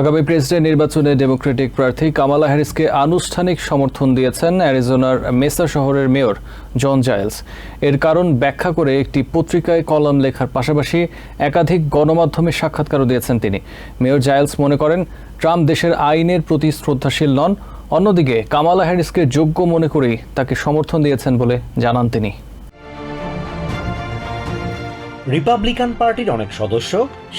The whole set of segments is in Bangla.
আগামী প্রেসিডেন্ট নির্বাচনে ডেমোক্রেটিক প্রার্থী কামালা হ্যারিসকে আনুষ্ঠানিক সমর্থন দিয়েছেন অ্যারিজোনার মেসা শহরের মেয়র জন জাইলস এর কারণ ব্যাখ্যা করে একটি পত্রিকায় কলাম লেখার পাশাপাশি একাধিক গণমাধ্যমে সাক্ষাৎকারও দিয়েছেন তিনি। মেয়র জাইলস মনে করেন, ট্রাম্প দেশের আইনের প্রতি শ্রদ্ধাশীল নন, অন্যদিকে কামালা হ্যারিসকে যোগ্য মনে করেই তাকে সমর্থন দিয়েছেন বলে জানান তিনি। রিপাবলিকান পার্টির অনেক সদস্য,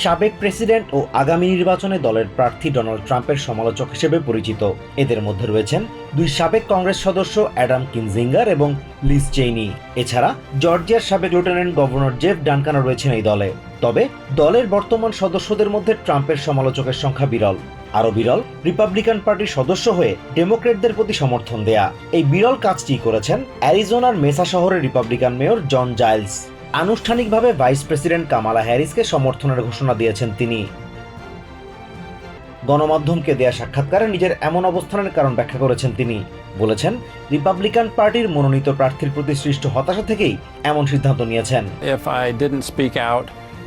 সাবেক প্রেসিডেন্ট ও আগামী নির্বাচনে দলের প্রার্থী ডোনাল্ড ট্রাম্পের সমালোচক হিসেবে পরিচিত। এদের মধ্যে রয়েছেন দুই সাবেক কংগ্রেস সদস্য অ্যাডাম কিনজিঙ্গার এবং লিজ চেইনি। এছাড়া জর্জিয়ার সাবেক লেফটেন্যান্ট গভর্নর জেফ ডানকানা রয়েছেন এই দলে। তবে দলের বর্তমান সদস্যদের মধ্যে ট্রাম্পের সমালোচকের সংখ্যা বিরল। আরও বিরল রিপাবলিকান পার্টির সদস্য হয়ে ডেমোক্রেটদের প্রতি সমর্থন দেয়া। এই বিরল কাজটি করেছেন অ্যারিজোনার মেসা শহরের রিপাবলিকান মেয়র জন জাইলস। আনুষ্ঠানিকভাবে ভাইস প্রেসিডেন্ট কামালা হ্যারিসকে সমর্থনের ঘোষণা দিয়েছেন তিনি। গণমাধ্যমকে দেয়া সাক্ষাৎকারে নিজের এমন অবস্থানের কারণ ব্যাখ্যা করেছেন তিনি। বলেছেন, রিপাবলিকান পার্টির মনোনীত প্রার্থীর প্রতি সৃষ্ট হতাশা থেকেই এমন সিদ্ধান্ত নিয়েছেন।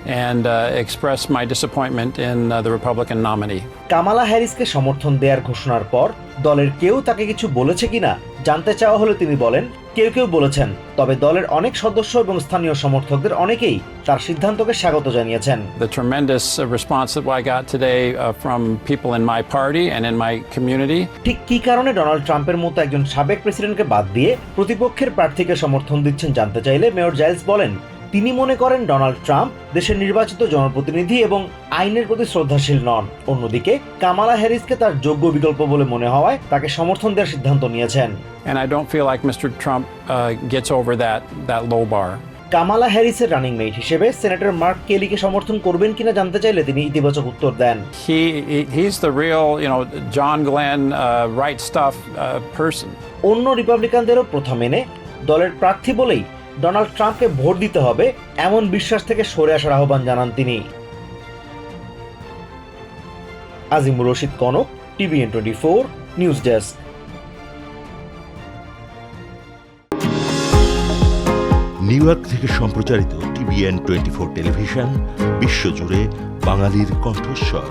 And uh, express my disappointment in uh, the Republican nominee. Kamala হ্যারিসকে সমর্থন দেওয়ার ঘোষণার পর দলের কেউ তাকে কিছু বলেছে কিনা জানতে চাওয়া হলে তিনি বলেন কেউ কেউ বলেছেন তবে দলের অনেক সদস্য এবং স্থানীয় সমর্থকদের অনেকেই তার সিদ্ধান্তকে স্বাগত জানিয়েছেন The tremendous uh, response that I got today uh, from people in my party and in my community ঠিক কী কারণে ডোনাল্ড ট্রাম্পের মতো একজন সাবেক প্রেসিডেন্টকে বাদ দিয়ে প্রতিপক্ষের প্রার্থীকে সমর্থন দিচ্ছেন জানতে চাইলে মেয়র জাইলস বলেন তিনি মনে করেন ডোনাল্ড ট্রাম্প দেশের নির্বাচিত জনপ্রতিনিধি এবং আইনের প্রতি শ্রদ্ধাশীল নন অন্যদিকে কামালা হ্যারিসকে তার যোগ্য বিকল্প বলে মনে হওয়ায় তাকে সমর্থন দেওয়ার সিদ্ধান্ত নিয়েছেন and I don't feel like Mr. Trump uh, gets over that that low bar. Kamala হ্যারিসের running mate হিসেবে সেনেটর মার্ক কেলিকে সমর্থন করবেন কিনা জানতে চাইলে তিনি ইতিবাচক উত্তর দেন He, he he's the real, you know, John Glenn uh, right stuff uh, person. অন্য রিপাবলিকানদেরও প্রথা মেনে দলের প্রার্থী বলেই ডোনাল্ড ট্রাম্পকে ভোট দিতে হবে এমন বিশ্বাস থেকে সরে আসার আহ্বান জানান তিনি। Azimur Rashid Kanak, TVN twenty four, news desk. New York থেকে সম্প্রচারিত টিভিএন টোয়েন্টি ফোর টেলিভিশন, বিশ্বজুড়ে বাঙালির কণ্ঠস্বর।